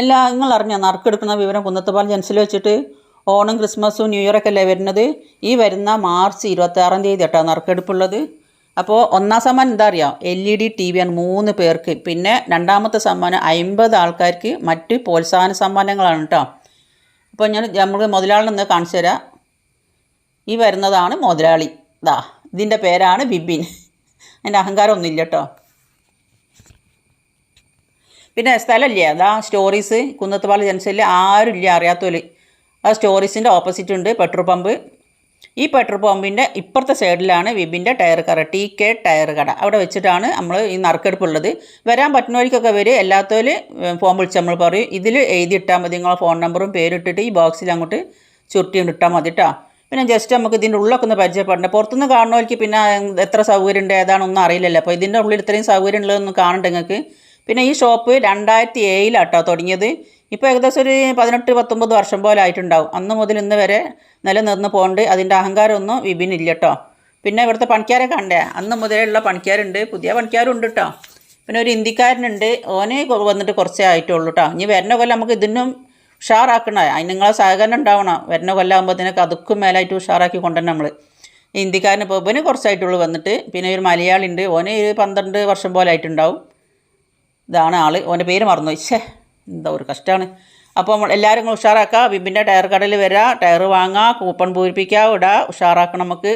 എല്ലാ നിങ്ങൾ അറിഞ്ഞോ നറുക്കെടുക്കുന്ന വിവരം കുന്നത്തുപാൽ ജൻസിൽ വെച്ചിട്ട് ഓണം ക്രിസ്മസും ന്യൂ ഇയറൊക്കെ അല്ലേ വരുന്നത്? ഈ വരുന്ന മാർച്ച് ഇരുപത്താറാം തീയതി കേട്ടോ നറുക്കെടുപ്പുള്ളത്. അപ്പോൾ ഒന്നാം സമ്മാനം എന്താ അറിയാം? എൽ ഇ ഡി ടി വിയാണ് മൂന്ന് പേർക്ക്. പിന്നെ രണ്ടാമത്തെ സമ്മാനം അമ്പത് ആൾക്കാർക്ക് മറ്റ് പ്രോത്സാഹന സമ്മാനങ്ങളാണ് കേട്ടോ. അപ്പോൾ ഞാൻ നമുക്ക് മുതലാളിനെ കാണിച്ചു തരാം. ഈ വരുന്നതാണ് മുതലാളി. ഇതാ ഇതിന്റെ പേരാണ് ബിബിൻ. അതിന്റെ അഹങ്കാരമൊന്നുമില്ല കേട്ടോ. പിന്നെ സ്ഥലമില്ലേ? അതാ സ്റ്റോറീസ് കുന്നത്തുപാല ജംഗ്ഷനിൽ ആരും ഇല്ല അറിയാത്തവര് ആ സ്റ്റോറീസിന്റെ ഓപ്പോസിറ്റ് ഉണ്ട് പെട്രോൾ പമ്പ്. ഈ പെട്രോൾ പമ്പിന്റെ ഇപ്പുറത്തെ സൈഡിലാണ് വിബിന്റെ ടയർ കട ടി കെ ടയർ കട. അവിടെ വെച്ചിട്ടാണ് നമ്മൾ ഈ നറുക്കെടുപ്പുള്ളത്. വരാൻ പറ്റുന്നവർക്കൊക്കെ വരും എല്ലാത്തവര് ഫോം വിളിച്ച് നമ്മൾ പറയും. ഇതിൽ എഴുതിയിട്ടാൽ മതി. നിങ്ങളെ ഫോൺ നമ്പറും പേരിട്ടിട്ട് ഈ ബോക്സിൽ അങ്ങോട്ട് ചുരുട്ടി ഇട്ടാൽ മതി കേട്ടോ പിന്നെ ജസ്റ്റ് നമുക്ക് ഇതിന്റെ ഉള്ളൊക്കെ ഒന്ന് പരിചയപ്പെടണം പുറത്തുനിന്ന് കാണുന്നവർക്ക് പിന്നെ എത്ര സൗകര്യം ഉണ്ട് ഏതാണെന്നൊന്നും അറിയില്ലല്ലോ. അപ്പോൾ ഇതിന്റെ ഉള്ളിൽ ഇത്രയും സൗകര്യം ഉള്ളതൊന്നും കാണണ്ട നിങ്ങൾക്ക്? പിന്നെ ഈ ഷോപ്പ് രണ്ടായിരത്തി ഏഴിലാട്ടോ തുടങ്ങിയത്. ഇപ്പോൾ ഏകദേശം ഒരു പതിനെട്ട് പത്തൊമ്പത് വർഷം പോലെ ആയിട്ടുണ്ടാവും. അന്ന് മുതൽ ഇന്ന് വരെ നിലനിന്ന് പോകണ്ട് അതിന്റെ അഹങ്കാരമൊന്നും വിപിനില്ല കേട്ടോ പിന്നെ ഇവിടുത്തെ പണിക്കാരെ കണ്ടേ? അന്ന് മുതലുള്ള പണിക്കാരുണ്ട്. പുതിയ പണിക്കാരും ഉണ്ട് കേട്ടോ പിന്നെ ഒരു ഹിന്ദിക്കാരനുണ്ട് ഓനെ വന്നിട്ട് കുറച്ചേ ആയിട്ടുള്ളൂ കേട്ടോ ഇനി വരുന്ന കൊല്ലം നമുക്ക് ഇതിനും ഉഷാറാക്കണേ. അതിന് നിങ്ങളെ സഹകരണം ഉണ്ടാവണം. വരുന്ന കൊല്ലാകുമ്പോഴത്തേനൊക്കെ അതുക്കും മേലായിട്ട് ഉഷാറാക്കി കൊണ്ടുവരണം നമ്മൾ ഹിന്ദിക്കാരന് ഇപ്പോൾ ഇവന് കുറച്ചായിട്ടുള്ളൂ വന്നിട്ട്. പിന്നെ ഒരു മലയാളി ഉണ്ട് ഓന് ഒരു പന്ത്രണ്ട് വർഷം പോലെ ആയിട്ടുണ്ടാവും. ഇതാണ് ആൾ ഓന്റെ പേര് മറന്നു. ഛേ എന്താ ഒരു കഷ്ടമാണ് അപ്പോൾ നമ്മൾ എല്ലാവരും ഉഷാറാക്കുക ബിബിന്റെ ടയർ കടയിൽ വരിക ടയർ വാങ്ങുക കൂപ്പൺ പൂരിപ്പിക്കുക ഇടുക ഉഷാറാക്കണം നമുക്ക്.